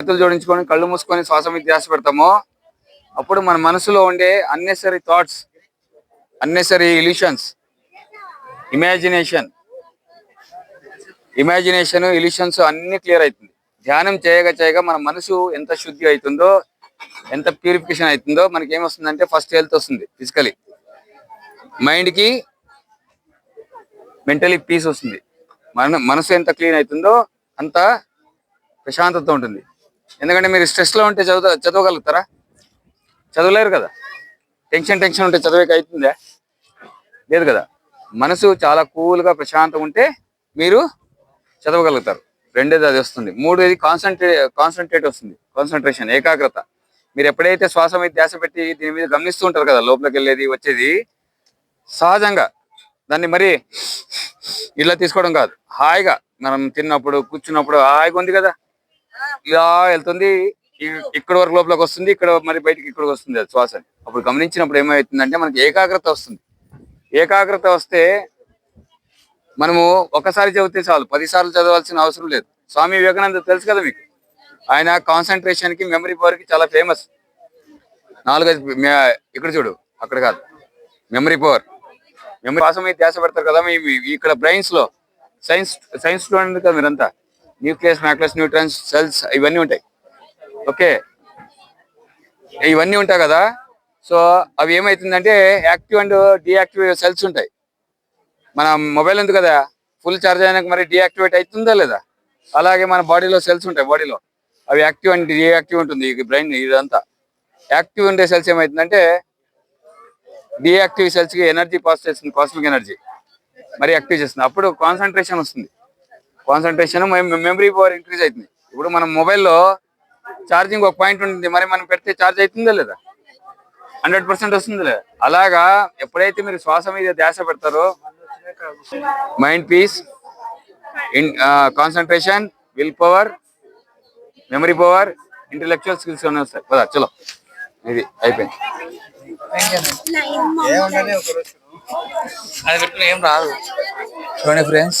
చేతులు జోడించుకొని కళ్ళు మూసుకొని శ్వాస మీద ధ్యాస పెడతామో అప్పుడు మన మనసులో ఉండే unnecessary thoughts unnecessary illusions imagination imagination illusions అన్ని క్లియర్ అవుతుంది ధ్యానం చేయగా చేయగా మన మనసు ఎంత శుద్ధి అవుతుందో ఎంత ప్యూరిఫికేషన్ అవుతుందో మనకి ఏమొస్తుందంటే ఫస్ట్ హెల్త్ వస్తుంది ఫిజికలీ మైండ్కి మెంటలీ పీస్ వస్తుంది. మన మనసు ఎంత క్లీన్ అవుతుందో అంత ప్రశాంతత ఉంటుంది. ఎందుకంటే మీరు స్ట్రెస్లో ఉంటే చదువు చదవగలుగుతారా? చదవలేరు కదా. టెన్షన్ టెన్షన్ ఉంటే చదివేకి అవుతుందా? లేదు కదా. మనసు చాలా కూల్గా ప్రశాంతంగా ఉంటే మీరు చదవగలుగుతారు. రెండేది అది వస్తుంది. మూడోది కాన్సన్ట్రే కాన్సన్ట్రేట్ వస్తుంది. కాన్సన్ట్రేషన్ ఏకాగ్రత. మీరు ఎప్పుడైతే శ్వాస మీద ధ్యాస పెట్టి దీని మీద గమనిస్తూ ఉంటారు కదా లోపలికి వెళ్ళేది వచ్చేది సహజంగా దాన్ని మరి ఇలా తీసుకోవడం కాదు. హాయిగా మనం తిన్నప్పుడు కూర్చున్నప్పుడు హాయిగా ఉంది కదా. ఇలా వెళ్తుంది. ఇక్కడ వరకు లోపలికి వస్తుంది. ఇక్కడ మరి బయటికి ఇక్కడికి వస్తుంది అది శ్వాస అప్పుడు గమనించినప్పుడు ఏమవుతుందంటే మనకి ఏకాగ్రత వస్తుంది. ఏకాగ్రత వస్తే మనము ఒకసారి చదివితే చాలు. పదిసార్లు చదవాల్సిన అవసరం లేదు. స్వామి వివేకానంద తెలుసు కదా మీకు? ఆయన కాన్సన్ట్రేషన్కి మెమరీ పవర్కి చాలా ఫేమస్. నాలుగైదు ఇక్కడ చూడు. అక్కడ కాదు. Memory power. మెమరీ కోసం మీద ధ్యాస పెడతారు కదా మీ మీ- ఇక్కడ బ్రెయిన్స్లో సైన్స్ సైన్స్ స్టూడెంట్ కదా మీరంతా. న్యూక్లియస్ మ్యాక్లస్ న్యూట్రన్స్ సెల్స్ ఇవన్నీ ఉంటాయి. ఓకే? ఇవన్నీ ఉంటాయి కదా? సో అవి ఏమవుతుందంటే యాక్టివ్ అండ్ డియాక్టివ్ సెల్స్ ఉంటాయి. మన మొబైల్ ఉంది కదా? ఫుల్ ఛార్జ్ అయినాక మరి డియాక్టివేట్ అవుతుందా లేదా? అలాగే మన బాడీలో సెల్స్ ఉంటాయి బాడీలో. అవి యాక్టివ్ అండ్ డియాక్టివ్ ఉంటుంది ఈ బ్రెయిన్ ఇదంతా. యాక్టివ్ ఉండే సెల్స్ ఏమవుతుందంటే డియాక్టివ్ సెల్స్కి ఎనర్జీ పాస్ చేస్తుంది కాస్మిక్ ఎనర్జీ. మరి యాక్టివ్ చేస్తుంది. అప్పుడు కాన్సన్ట్రేషన్ వస్తుంది. కాన్సన్ట్రేషన్ మెమరీ పవర్ ఇంక్రీజ్ అవుతుంది ఇప్పుడు మనం మొబైల్లో ఛార్జింగ్ ఒక పాయింట్ ఉంటుంది మరి మనం పెడితే ఛార్జ్ అవుతుందా లేదా? హండ్రెడ్ పర్సెంట్ వస్తుంది లేదా? అలాగా ఎప్పుడైతే మీరు శ్వాస మీద ధ్యాస పెడతారో mind peace in concentration will power memory power intellectual skills అనే వస్తాయి. కదా చలో. ఇది అయిపోయింది. ఏం రాదు. చూడండి ఫ్రెండ్స్